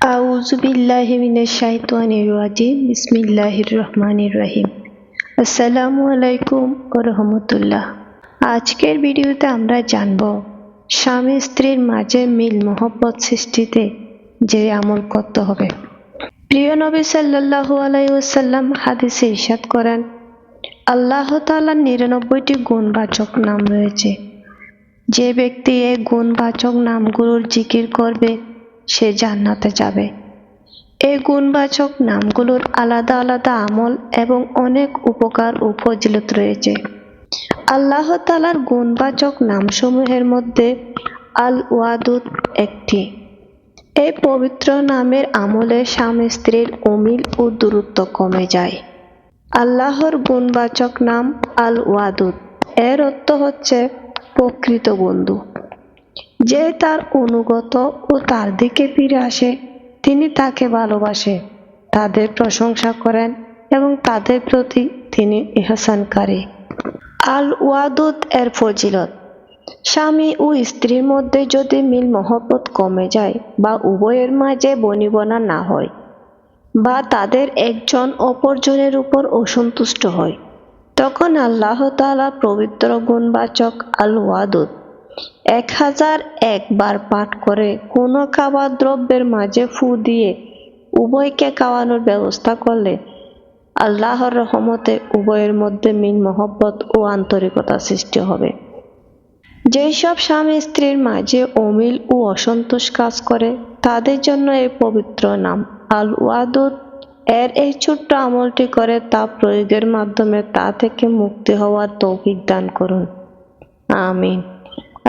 আউযু বিল্লাহি মিনাশ শাইতানির রাজিম। বিসমিল্লাহির রহমানির রহিম। আসসালামু আলাইকুম রাহমাতুল্লাহ। আজকের ভিডিওতে আমরা জানব, স্বামী স্ত্রীর মাঝে মিল মহব্বত সৃষ্টিতে যে আমল করতে হবে। প্রিয় নবী সাল্লাল্লাহু আলাইহি হাদিসে ইরশাদ করেন, আল্লাহ তাআলার নিরানব্বইটি গুণবাচক নাম রয়েছে। যে ব্যক্তি এই গুণবাচক নামগুলোর জিকির করবে সে জান্নাতে যাবে। এই গুণবাচক নামগুলোর আলাদা আলাদা আমল এবং অনেক উপকার ও ফজিলত রয়েছে। আল্লাহ তালার গুণবাচক নামসমূহের মধ্যে আল ওয়াদুদ একটি। এই পবিত্র নামের আমলে স্বামী স্ত্রীর অমিল ও দূরত্ব কমে যায়। আল্লাহর গুণবাচক নাম আল ওয়াদুদ এর অর্থ হচ্ছে প্রকৃত বন্ধু। যে তার অনুগত ও তার দিকে ফিরে আসে, তিনি তাকে ভালোবাসে, তাদের প্রশংসা করেন এবং তাদের প্রতি তিনি ইহসানকারী। আল ওয়াদুদ এর ফজিলত, স্বামী ও স্ত্রীর মধ্যে যদি মিল মহব্বত কমে যায় বা উভয়ের মাঝে বনিবনা না হয় বা তাদের একজন অপরজনের উপর অসন্তুষ্ট হয়, তখন আল্লাহ তাআলা পবিত্র গুণবাচক আল ওয়াদুদ এক হাজার একবার পাঠ করে কোনো খাবার দ্রব্যের মাঝে ফু দিয়ে উভয়কে খাওয়ানোর ব্যবস্থা করলে আল্লাহর রহমতে উভয়ের মধ্যে মিল, মহব্বত ও আন্তরিকতা সৃষ্টি হবে। যেসব স্বামী স্ত্রীর মাঝে অমিল ও অসন্তোষ কাজ করে, তাদের জন্য এই পবিত্র নাম আল ওয়াদুদ এর এই ছোট্ট আমলটি করে তা প্রয়োগের মাধ্যমে তা থেকে মুক্তি হওয়ার তৌফিক দান করুন। আমিন।